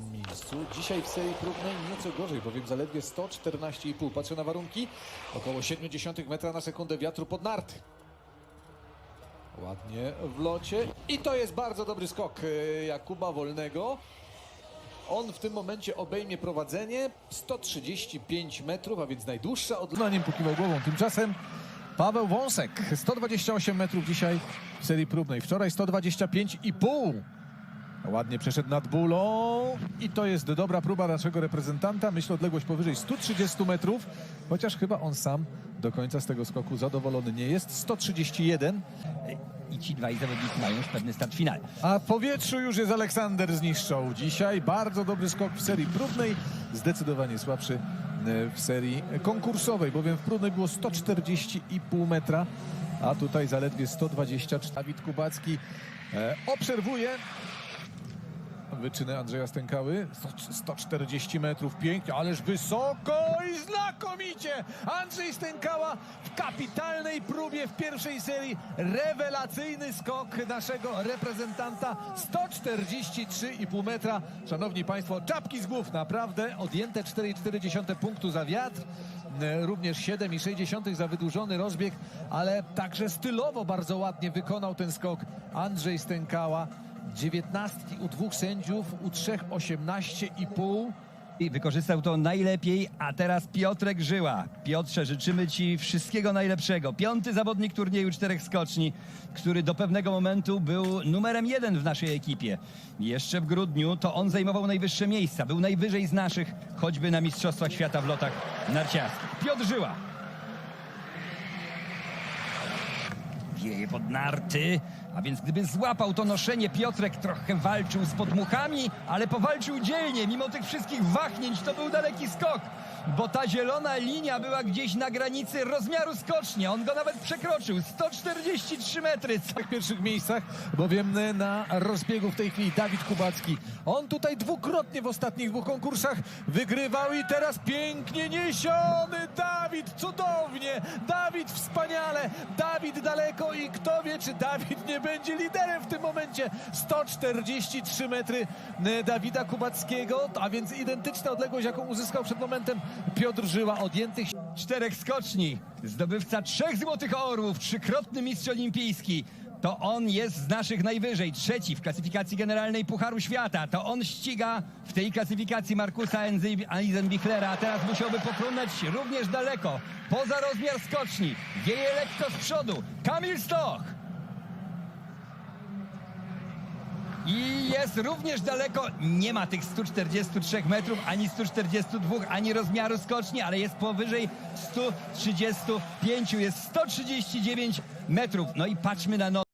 tym miejscu. Dzisiaj w serii próbnej nieco gorzej, bowiem zaledwie 114,5. Patrzę na warunki. Około 0,7 metra na sekundę wiatru pod narty. Ładnie w locie. I to jest bardzo dobry skok e, Jakuba Wolnego. On w tym momencie obejmie prowadzenie 135 metrów, a więc najdłuższa od... Na nim pokiwał głową. Tymczasem Paweł Wąsek, 128 metrów dzisiaj w serii próbnej. Wczoraj 125,5. Ładnie przeszedł nad bólą i to jest dobra próba naszego reprezentanta. Myślę odległość powyżej 130 metrów, chociaż chyba on sam do końca z tego skoku zadowolony nie jest. 131, I ci dwaj zawodnicy mają już pewny start w finale. a w powietrzu już jest Aleksander zniszczał dzisiaj. Bardzo dobry skok w serii próbnej, zdecydowanie słabszy e, w serii konkursowej, bowiem w próbnej było 140,5 metra, a tutaj zaledwie 124. Dawid Kubacki e, obserwuje wyczyny Andrzeja Stękały. 100 140 metrów, pięknie, ależ wysoko i znakomicie! Andrzej Stękała w kapitalnej próbie w pierwszej serii. Rewelacyjny skok naszego reprezentanta. 143,5 metra. Szanowni Państwo, czapki z głów, naprawdę odjęte 4,4 punktu za wiatr. E, Również 7,6 za wydłużony rozbieg, ale także stylowo bardzo ładnie wykonał ten skok Andrzej Stękała. 19 u dwóch sędziów, u trzech 18,5. I wykorzystał to najlepiej, a teraz Piotrek Żyła. Piotrze, życzymy Ci wszystkiego najlepszego. Piąty zawodnik turnieju czterech skoczni, który do pewnego momentu był numerem jeden w naszej ekipie. Jeszcze w grudniu to on zajmował najwyższe miejsca, był najwyżej z naszych, choćby na Mistrzostwach Świata w lotach narciarskich. Piotr Żyła. Wieje pod narty, a więc gdyby złapał to noszenie, Piotrek trochę walczył z podmuchami, ale powalczył dzielnie. Mimo tych wszystkich wahnięć to był daleki skok, bo ta zielona linia była gdzieś na granicy rozmiaru skoczni. On go nawet przekroczył. 143 metry. W pierwszych miejscach, bowiem e, na rozbiegu w tej chwili Dawid Kubacki. On tutaj dwukrotnie w ostatnich dwóch konkursach wygrywał i teraz pięknie niesiony Dawid, cudownie, Dawid wspaniale, Dawid daleko i kto wie, czy Dawid nie będzie liderem w tym momencie. 143 metry e, Dawida Kubackiego, a więc identyczna odległość, jaką uzyskał przed momentem Piotr Żyła, odjętych czterech skoczni, zdobywca trzech złotych orłów, trzykrotny mistrz olimpijski. To on jest z naszych najwyżej, trzeci w klasyfikacji generalnej Pucharu Świata. To on ściga w tej klasyfikacji Markusa Eisenbichlera, a teraz musiałby pokonać również daleko, poza rozmiar skoczni. Wieje lekko z przodu. Kamil Stoch. I jest również daleko, nie ma tych 143 metrów, ani 142, ani rozmiaru skoczni, ale jest powyżej 135, jest 139 metrów. No i patrzmy na nogi.